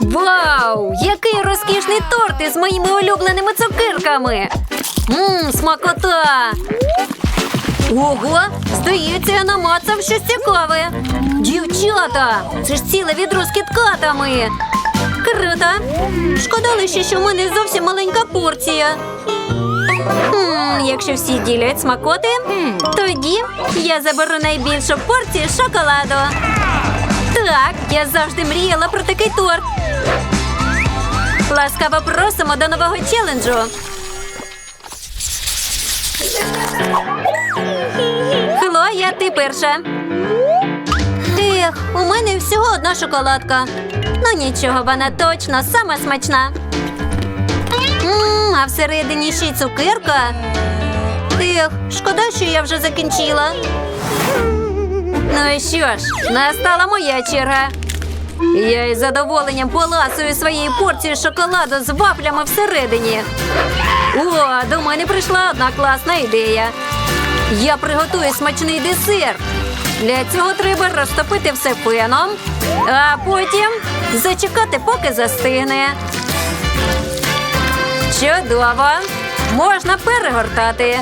Вау! Який розкішний торт із моїми улюбленими цукерками! Мм, смакота! Ого! Здається, я намацав щось цікаве. Дівчата! Це ж ціле відро з кіткатами. Круто! Шкода лише, що в мене зовсім маленька порція. М, якщо всі ділять смакоти, тоді я заберу найбільшу порцію шоколаду. Так, я завжди мріяла про такий торт. Ласкаво просимо до нового челенджу. Хлоя, ти перша. Ех, у мене всього одна шоколадка. Ну нічого, вона точно сама смачна. М, а всередині ще й цукерка. Ех, шкода, що я вже закінчила. Ну і що ж, настала моя черга. Я із задоволенням поласую своєю порцією шоколаду з вафлями всередині. О, до мене прийшла одна класна ідея. Я приготую смачний десерт. Для цього треба розтопити все пеном, а потім зачекати, поки застигне. Чудово! Можна перегортати.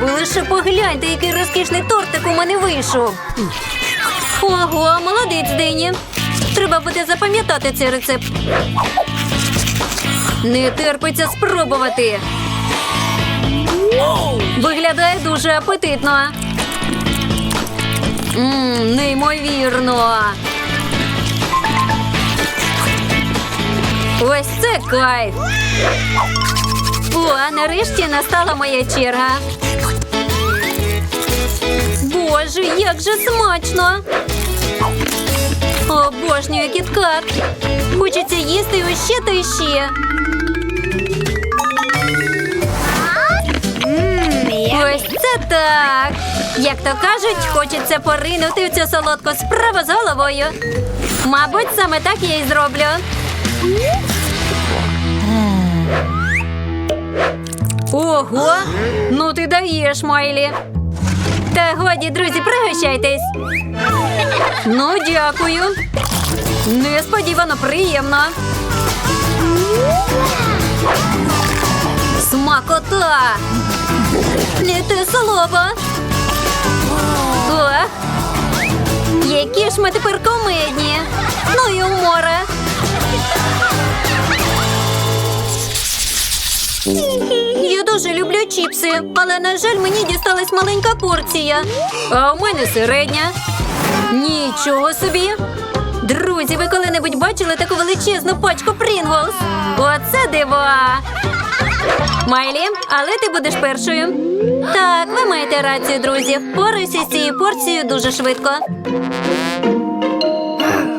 Ви лише погляньте, який розкішний тортик у мене вийшов. Ого, молодець, Дені. Треба буде запам'ятати цей рецепт. Не терпиться спробувати. Виглядає дуже апетитно. Мм, неймовірно. Ось це кайф. О, нарешті настала моя черга. Боже, як же смачно! Обожнюю кіткат. Хочеться їсти ще та ще. Ось це так. Як то кажуть, хочеться поринути в цю солодку справу з головою. Мабуть, саме так я і зроблю. Ого! Ну ти даєш, Майлі. Та годі, друзі, пригощайтесь. Ну, дякую. Несподівано приємно. Смакота! Те слово. Ох. Які ж ми тепер комедні. Ну і умора. Дуже люблю чіпси, але, на жаль, мені дісталась маленька порція. А у мене середня. Нічого собі. Друзі, ви коли-небудь бачили таку величезну пачку Прінглс? Оце дива! Майлі, але ти будеш першою. Так, ви маєте рацію, друзі. Впораюся з цією порцією дуже швидко.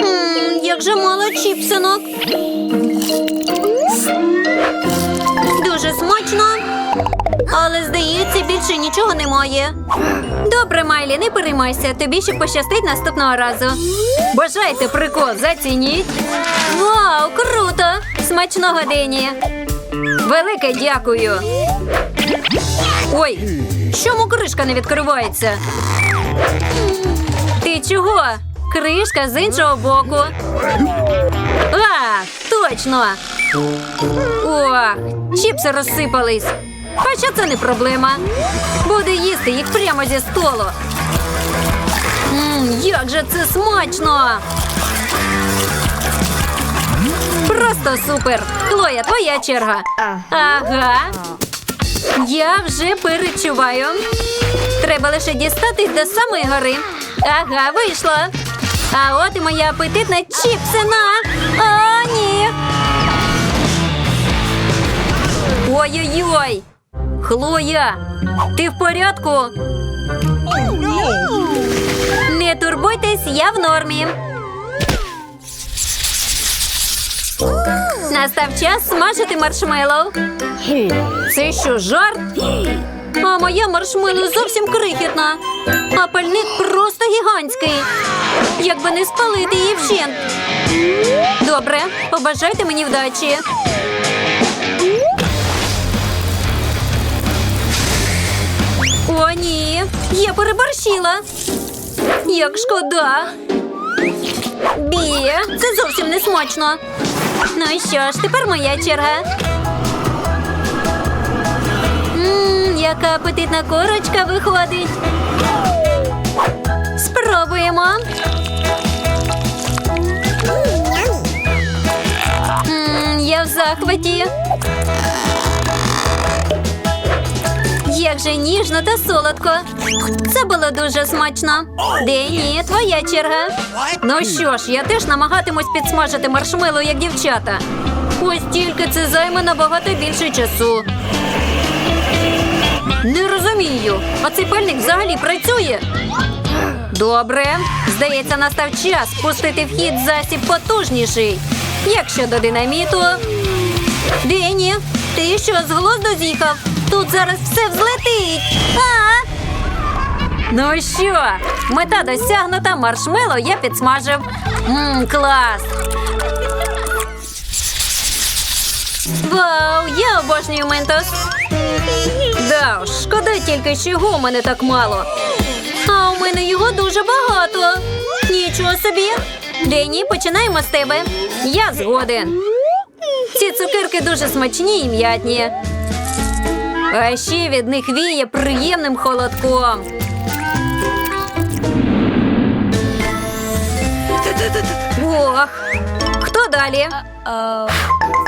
М, як же мало чіпсинок. Дуже смачно. Але, здається, більше нічого немає. Добре, Майлі, не переймайся. Тобі ще пощастить наступного разу. Бажайте прикол, зацініть. Вау, круто! Смачного Дені! Велике дякую. Ой, чому кришка не відкривається? Ти чого? Кришка з іншого боку. А, точно. Ох, чіпси розсипались. Хоча це не проблема. Буду їсти їх прямо зі столу. Мм, як же це смачно! Просто супер! Хлоя, твоя черга. Ага. Я вже перечуваю. Треба лише дістатись до самої гори. Ага, вийшло. А от і моя апетитна чіпсина. О, ні. Ой-ой-ой. Хлоя, ти в порядку? Не турбуйтесь, я в нормі. Настав час смажити маршмеллоу. Це що, жарт? А моя маршмеллоу зовсім крихітна. А пальник просто гігантський. Якби не спалити її вщент. Добре, побажайте мені вдачі. Ні, я переборщила. Як шкода. Бі, це зовсім не смачно. Ну і що ж, тепер моя черга. Ммм, яка апетитна корочка виходить. Спробуємо. Ммм, я в захваті. Як же ніжно та солодко. Це було дуже смачно. Дені, твоя черга. Ну що ж, я теж намагатимусь підсмажити маршмеллоу, як дівчата. Ось тільки це займе набагато більше часу. Не розумію, а цей пальник взагалі працює. Добре, здається, настав час пустити в хід засіб потужніший. Як щодо динаміту? Дені, ти що з глузду з'їхав? Тут зараз все взлетить. А? Ну що, мета досягнута, маршмело я підсмажив. Мм, клас. Вау, я обожнюю ментос. Да шкода тільки, що його у мене так мало. А у мене його дуже багато. Нічого собі. Дені, починаємо з тебе. Я згоден. Ці цукерки дуже смачні і м'ятні. А ще від них віє приємним холодком. Ох, хто далі?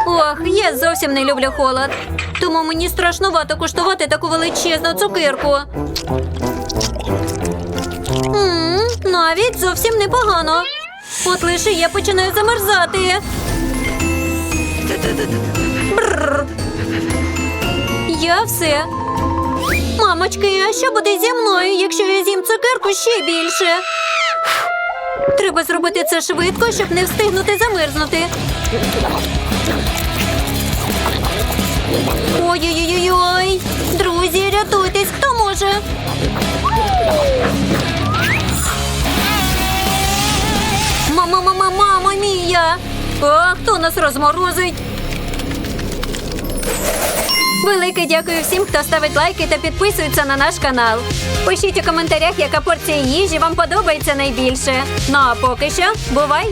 Ох, я зовсім не люблю холод. Тому мені страшнувато куштувати таку величезну цукерку. М, навіть зовсім непогано. От лише я починаю замерзати. Бррр. Я все. Мамочки, а що буде зі мною, якщо я з'їм цукерку ще більше? Треба зробити це швидко, щоб не встигнути замерзнути. Ой-ой-ой-ой! Друзі, рятуйтесь, хто може? Мама, мама, мама мія! А хто нас розморозить? Велике дякую всім, хто ставить лайки та підписується на наш канал. Пишіть у коментарях, яка порція їжі вам подобається найбільше. Ну а поки що бувай!